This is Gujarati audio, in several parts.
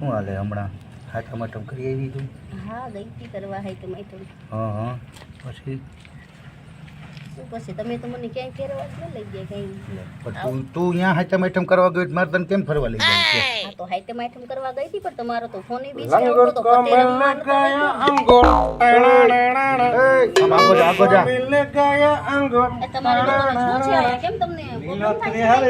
હાલે હમણાં હાથમ હાથમ કરી આવી તું હા ગઈ તી કરવા હાય તો હા હા પછી શું પછી તમે તો મને ક્યાંય ફેરવા જ ન લઈ ગયા પણ ક્યાંય તું તું અહીંયા હાથમ કરવા ગયો મારે તને કેમ ફરવા લઈ જાય છે હા તો કરવા ગઈ હતી પણ તમારો તો ફોન બી છે તો પતે રમવા નતો આમ આગો જા આગો જા ગયા. એ તમારે શું છે કેમ તમને problem હારે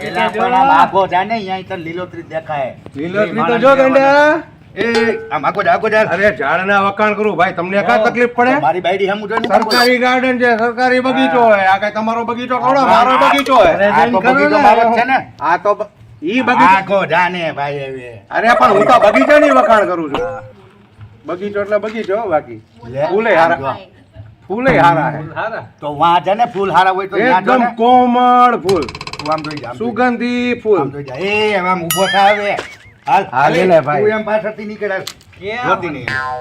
છે? એલા પણ આમ આગો જા ને અહીંયા લીલોતરી દેખાય. લીલોતરી તો જો ગંડા. એ આમ આગો આગો જા. અરે ઝાડના વખાણ કરું ભાઈ તમને કાંઈ તકલીફ પડે? મારી બાયડી હમું જોઈને સરકારી ગાર્ડન છે સરકારી બગીચો હોય. આ કઈ તમારો બગીચો થોડો મારો બગીચો હોય. આ તો બગીચો મારો જ છે ને. આ તો બ- ઈ બગીચો આગો જા ભાઈ હવે. અરે પણ હું તો બગીચાની વખાણ કરું છું. બગીચો એટલે બગીચો બાકી. ફૂલે હારા. ફૂલે હારા હે તો વાં છે ને ફૂલ હારા હોય તો એકદમ કોમળ ફૂલ. આમ જોઈ જા સુગંધી ફૂલ. આમ જોઈ જા. એ હવે આમ ઊભો થા હવે. હાલ હાલે લે ને ભાઈ. તું એમ પાછળથી નીકળે.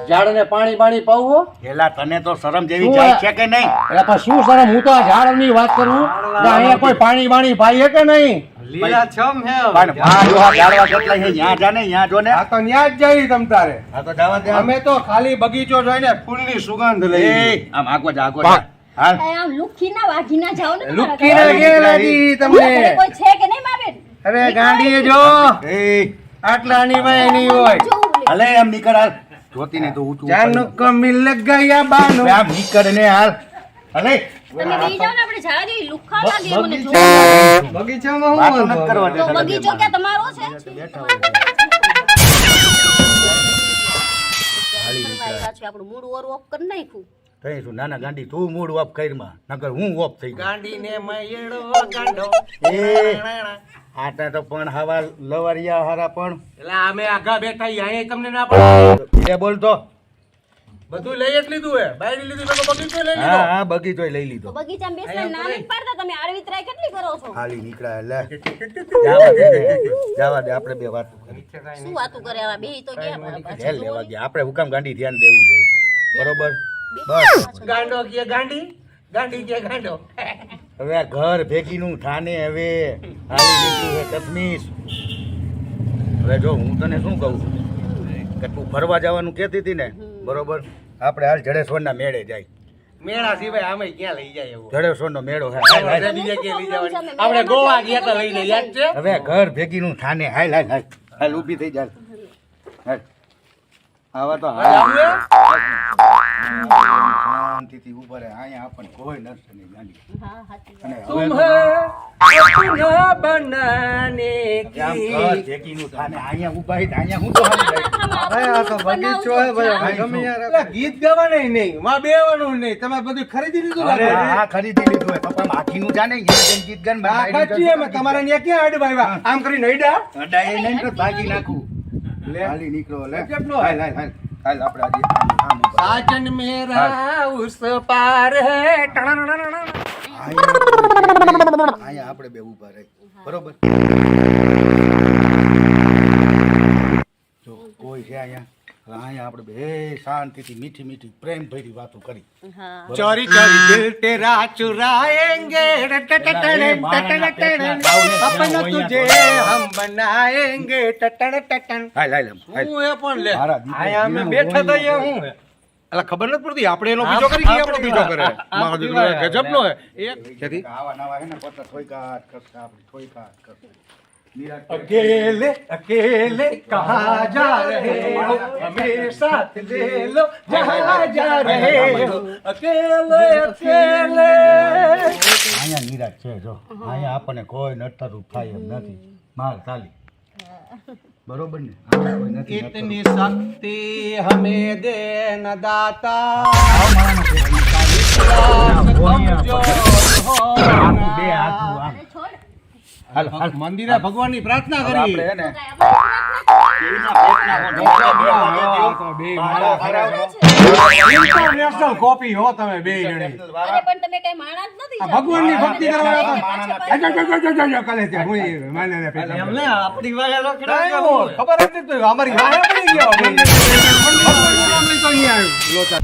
ઝાડને પાણી પાણી પાવું એલા તને તો શરમ જેવી જાય? છે કે નહીં? એટલે પણ શું શરમ? હું તો આ ઝાડની વાત કરું? અહીંયા કોઈ પાણી બાણી પાઈએ કે નહીં? પણ વાં જો આ કેટલા છે ન્યા જા ન્યા જો આ તો ન્યા જ જઈ તમ તારે. આ તો જવા દે અમે તો ખાલી બગીચો જોઈને ફૂલની સુગંધ લઈ આમ આગો જા આગો હાલ. આમ લુખ્ખીના વાઘીના જાઓ ને તમારા લુક્કી ઘરે. ને કે લાગી તમને. કોઈ છે કે નહીં મારે અરે ગાંડીએ જો. એ. આટલાની વાય નહીં હોય. જોવું લે. નીકળ હાલ. જોતી નહીં તો ઊંચું જાનો કમિલ ગયા બાનો. આમ નીકળ ને હાલ. હાલે તમે બેહી ને આપણે જવા લાગે મને. બગીચામાં હું કરવા બગીચો તમારો છે? છે, આપણું મૂડ ઓર ઓફ કરી નાખ્યું. કઈ શું નાના ગાંડી તું મૂડ ઓફ કરમાં. નકર હું ઓફ થઈ ગાંડી ને મયડો ગાંડો. એ આટા તો પણ હવા લવારિયા હારા પણ. એટલે અમે આગા બેઠા અહીંયા તમને ના પડે. એ બોલતો બધું લઈ જ લીધું હે. બાયડી લીધી તો બગીચો લઈ લીધો. હા બગીચો લઈ લીધો. બગીચામાં બેસવા ના નથી પાડતા તમે. આડવિતરાય કેટલી કરો છો? ખાલી નીકળ્યા લે. જાવા દે જાવા દે આપણે બે વાત શું વાતું કરે આવા બે? તો ગયા મારા હેલ લેવા ગયા. આપણે હુકામ ગાંડી ધ્યાન દેવું જોઈએ. બરોબર? બસ. ગાંડો કે ગાંડી? ગાંડી કે ગાંડો? હવે આ ઘર ભેગીનું થાને હવે. આવી લીધું હે કસમીસ. હવે જો હું તને શું કહું કે તું ફરવા જવાનું કહેતી હતી ને બરોબર? આપણે હાલ જડેશ્વરના મેળે જાય. મેળા સિવાય આમે ક્યાં લઈ જાય એવું? જડેશ્વરનો મેળો હે. હાલ, હાલ. બીજે ક્યાં લઈ જવાની આપણે ગોવા ગયા તા લઈને યાદ છે? હવે ઘર ભેગીનું થાને હાલ હાલ હાલ હાલ ઊભી થઈ જાય હાલ. આવા તો હાલ. શાંતિથી ઊભા રહે. અહીંયા આપણને કોઈ નર્સ નહીં જાણી ગીત ગાવાનું માં બેવાનું નહીં. તમે બધું ખરીદી લીધું હા ખરીદી લીધું પપ્પા ગીત ગાન તમારે ત્યાં ક્યાં અડવાવ્યા આમ કરીને ભાગી નાખું. લે. હાલી નીકળો લે. કેટલો साजन मेरा उस पार है અહીંયા અહીંયા આપણે બે ઊભા રહી બરોબર જો કોઈ છે અહીંયા અહીંયા આપણે બે શાંતિથી મીઠી મીઠી પ્રેમ ભરી વાતો કરી હા चोरी चोरी दिल तेरा चुराएंगे अपना तुझे हम बनाएंगे टटन टटन હાલ હાલ આમ, હાલ. હું એ પણ લે મારા દીકરા આયા અમે જીવનું બેઠા તો બોલવું હું એટલે ખબર નથી પડતી આપણે એનો બીજો કરી કે આપણો બીજો કરે? મારા ગજબ નો હે. એક કેથી આવા નવા હે ને પત્તા થોઈ કાટ કરતા આપણે થોઈ કાટ કરતા અકેલે અકેલે કહા જા રહે? હો હમે સાથ લે લો જહા જા રહે? હો અકેલે અકેલે. અહીંયા નિરાજ છે જો. અહીંયા આપણને કોઈ નઠરું થાય એમ નથી. માર તાલી. બરોબર ને ઇતની શક્તિ હમે દે ન દાતા મંદિરે ભગવાનની પ્રાર્થના કરી ને ઇન્ટરનેશનલ કોપી હો તમે બે જણી અરે પણ તમે કઈ માણા નથી આ ભગવાનની ભક્તિ કરવા હતા. કાલે ત્યાં હું માને ને પેલા. એમને આપણી વાયા કાંઈ ખબર જ તો અમારી વાહે પડી ગયો ભગવાનનું નામ તો અહીંયા આવ્યો. લોચા.